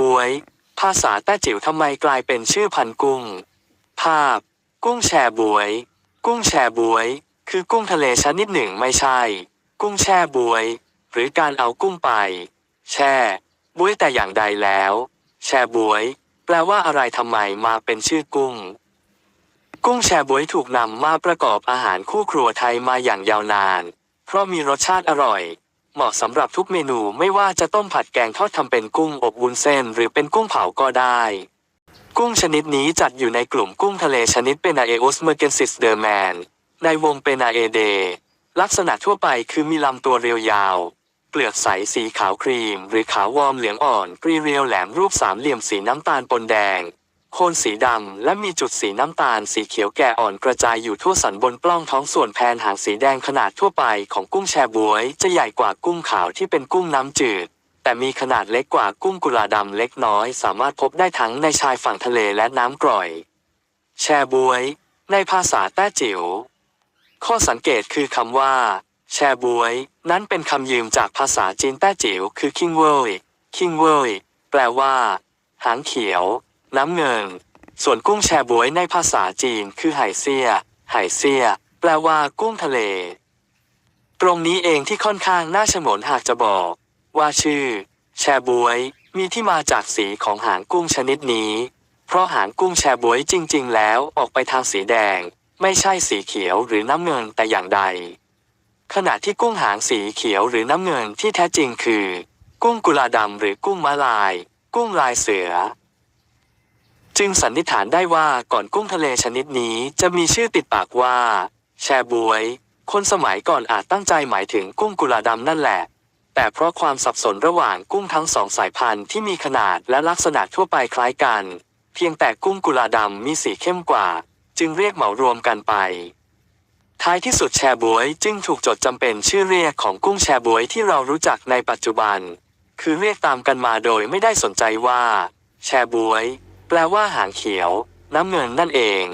บวย ภาษาแต้จิ๋วทำไมกลายเป็นชื่อพันกุ้ง ภาพ กุ้งแชบวย กุ้งแชบวย คือกุ้งทะเลชนิดหนึ่งไม่ใช่ กุ้งแช่บวย หรือการเอากุ้งไป แช่บวยแต่อย่างใดแล้ว แชบวย แปลว่าอะไรทำไมมาเป็นชื่อกุ้ง กุ้งแชบวยถูกนำมาประกอบอาหารคู่ครัวไทยมาอย่างยาวนาน เพราะมีรสชาติอร่อย เหมาะสำหรับทุกเมนูไม่ว่าจะต้มผัดแกงทอดทำเป็นกุ้งอบวุ้นเส้น หรือเป็นกุ้งเผาก็ได้ กุ้งชนิดนี้จัดอยู่ในกลุ่มกุ้งทะเลชนิดเปนาเออุสเมอร์เกนซิสเดอร์แมนในวงเปนาเอเด ลักษณะทั่วไปคือมีลำตัวเรียวยาว เปลือกใสสีขาวครีม หรือขาววอมเหลืองอ่อนปรีเรียวแหลมรูปสามเหลี่ยมสีน้ำตาลปนแดง โคนสีดำ และมีจุดสีน้ำตาลสีเขียวแก่อ่อนกระจายอยู่ทั่วสันบนปล้องท้องส่วนแผนหางสีแดงขนาดทั่วไปของกุ้งแชบวย จะใหญ่กว่ากุ้งขาวที่เป็นกุ้งน้ำจืด แต่มีขนาดเล็กกว่ากุ้งกุลาดำเล็กน้อย สามารถพบได้ทั้งในชายฝั่งทะเลและน้ำกร่อย แชบวย ในภาษาแต้จิ๋วข้อสังเกตคือคำว่า แชบวย นั้นเป็นคำยืมจากภาษาจีนแต้จิ๋วคือคิงเว่ยคิงเว่ยแปลว่า หางเขียว น้ำเงิน ส่วนกุ้งแชบวยในภาษาจีนคือไห่เซียไห่เซีย แปลว่ากุ้งทะเล ตรงนี้เองที่ค่อนข้างน่าฉงนหากจะบอก ว่าชื่อ แชบวย มีที่มาจากสีของหางกุ้งชนิดนี้ เพราะหางกุ้งแชบวยจริง ๆ แล้วออกไปทางสีแดง ไม่ใช่สีเขียวหรือน้ำเงินแต่อย่างใด ขณะที่กุ้งหางสีเขียวหรือน้ำเงินที่แท้จริงคือ กุ้งกุลาดำหรือกุ้งมะลาย กุ้งลายเสือ จึงสันนิษฐานได้ว่าก่อนกุ้งทะเลชนิดนี้จะมีชื่อติดปากว่า แชบวย คนสมัยก่อนอาจตั้งใจหมายถึงกุ้งกุลาดำนั่นแหละ แต่เพราะความสับสนระหว่างกุ้งทั้งสองสายพันธุ์ที่มีขนาดและลักษณะทั่วไปคล้ายกัน เพียงแต่กุ้งกุลาดำมีสีเข้มกว่า จึงเรียกเหมารวมกันไป ท้ายที่สุดแชบวยจึงถูกจดจำเป็นชื่อเรียกของกุ้งแชบวยที่เรารู้จักในปัจจุบัน คือเรียกตามกันมาโดยไม่ได้สนใจว่า แชบวย แปลว่าหางเขียว น้ำเงินนั่นเอง